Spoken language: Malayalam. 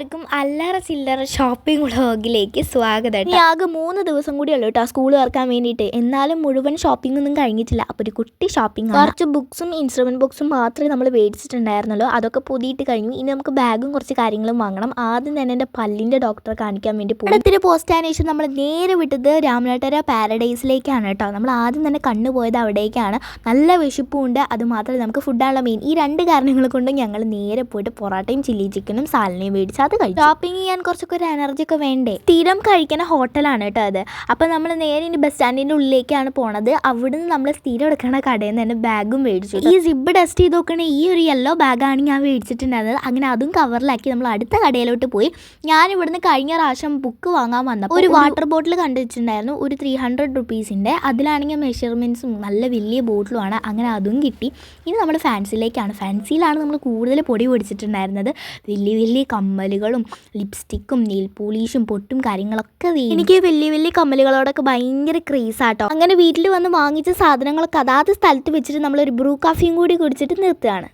എല്ലാവർക്കും അല്ലറ ചില്ലറ ഷോപ്പിംഗ് വ്ളോഗിലേക്ക് സ്വാഗതം ആകെ മൂന്ന് ദിവസം കൂടി ഉള്ളൂ കേട്ടോ സ്കൂൾ തുറക്കാൻ വേണ്ടിയിട്ട്. എന്നാലും മുഴുവൻ ഷോപ്പിംഗ് ഒന്നും കഴിഞ്ഞിട്ടില്ല. അപ്പോൾ ഒരു കുട്ടി ഷോപ്പിംഗ് കുറച്ച് ബുക്സും ഇൻസ്ട്രുമെന്റ് ബുക്സും മാത്രമേ നമ്മൾ മേടിച്ചിട്ടുണ്ടായിരുന്നുള്ളൂ അതൊക്കെ പുതിയിട്ട് കഴിഞ്ഞു. ഇനി നമുക്ക് ബാഗും കുറച്ച് കാര്യങ്ങളും വാങ്ങണം. ആദ്യം തന്നെ എന്റെ പല്ലിന്റെ ഡോക്ടറെ കാണിക്കാൻ വേണ്ടി പോകും അടുത്തൊരു പോസ്റ്റാനേഷൻ ശേഷം നമ്മൾ നേരെ വിട്ടത് രാമനാട്ടര പാരഡൈസിലേക്കാണ് കേട്ടോ. നമ്മൾ ആദ്യം തന്നെ കണ്ണു പോയത് അവിടേക്കാണ്. നല്ല വിശപ്പും ഉണ്ട് അത് മാത്രമല്ല നമുക്ക് ഫുഡാണല്ലോ മെയിൻ ഈ രണ്ട് കാരണങ്ങൾ കൊണ്ടും ഞങ്ങൾ നേരെ പോയിട്ട് പൊറോട്ടയും ചില്ലി ചിക്കനും സാലിനെയും മേടിച്ച് അത് കഴിച്ചു. ഷോപ്പിംഗ് ചെയ്യാൻ കുറച്ചൊക്കെ ഒരു എനർജി ഒക്കെ വേണ്ടേ? സ്ഥിരം കഴിക്കുന്ന ഹോട്ടലാണ് കേട്ടോ അത്. അപ്പോൾ നമ്മൾ നേരെ ഇനി ബസ് സ്റ്റാൻഡിന്റെ ഉള്ളിലേക്കാണ് പോണത്. അവിടുന്ന് നമ്മൾ സ്ഥിരം എടുക്കണ കടയിൽ നിന്ന് തന്നെ ബാഗും മേടിച്ചു. ഈ സിബ് ഡസ്റ്റ് ചെയ്ത് നോക്കണ ഈ ഒരു യെല്ലോ ബാഗാണ് ഞാൻ മേടിച്ചിട്ടുണ്ടായിരുന്നത്. അങ്ങനെ അതും കവറിലാക്കി നമ്മൾ അടുത്ത കടയിലോട്ട് പോയി. ഞാൻ ഇവിടുന്ന് കഴിഞ്ഞ പ്രാവശ്യം ബുക്ക് വാങ്ങാൻ വന്നപ്പോൾ ഒരു വാട്ടർ ബോട്ടിൽ കണ്ടുവച്ചിട്ടുണ്ടായിരുന്നു ഒരു ത്രീ ഹൺഡ്രഡ് റുപ്പീസിന്റെ അതിലാണെങ്കിൽ മെഷർമെന്റ്സും നല്ല വലിയ ബോട്ടിലുമാണ് അങ്ങനെ അതും കിട്ടി. ഇനി നമ്മൾ ഫാൻസിലേക്കാണ് ഫാൻസിയിലാണ് നമ്മൾ കൂടുതൽ പൊടി പൊടിച്ചിട്ടുണ്ടായിരുന്നത്. വലിയ വലിയ കമ്മലുകളും ലിപ്സ്റ്റിക്കും നെയിൽ പോളീഷും പൊട്ടും കാര്യങ്ങളൊക്കെ വേണം. എനിക്ക് വലിയ വലിയ കമ്മലുകളോടൊക്കെ ഭയങ്കര ക്രേസാട്ടോ. അങ്ങനെ വീട്ടിൽ വന്ന് വാങ്ങിച്ച സാധനങ്ങളൊക്കെ അതാത് സ്ഥലത്ത് വെച്ചിട്ട് നമ്മൾ ഒരു ബ്രൂ കാഫിയും കൂടി കുടിച്ചിട്ട് നിർത്തുകയാണ്.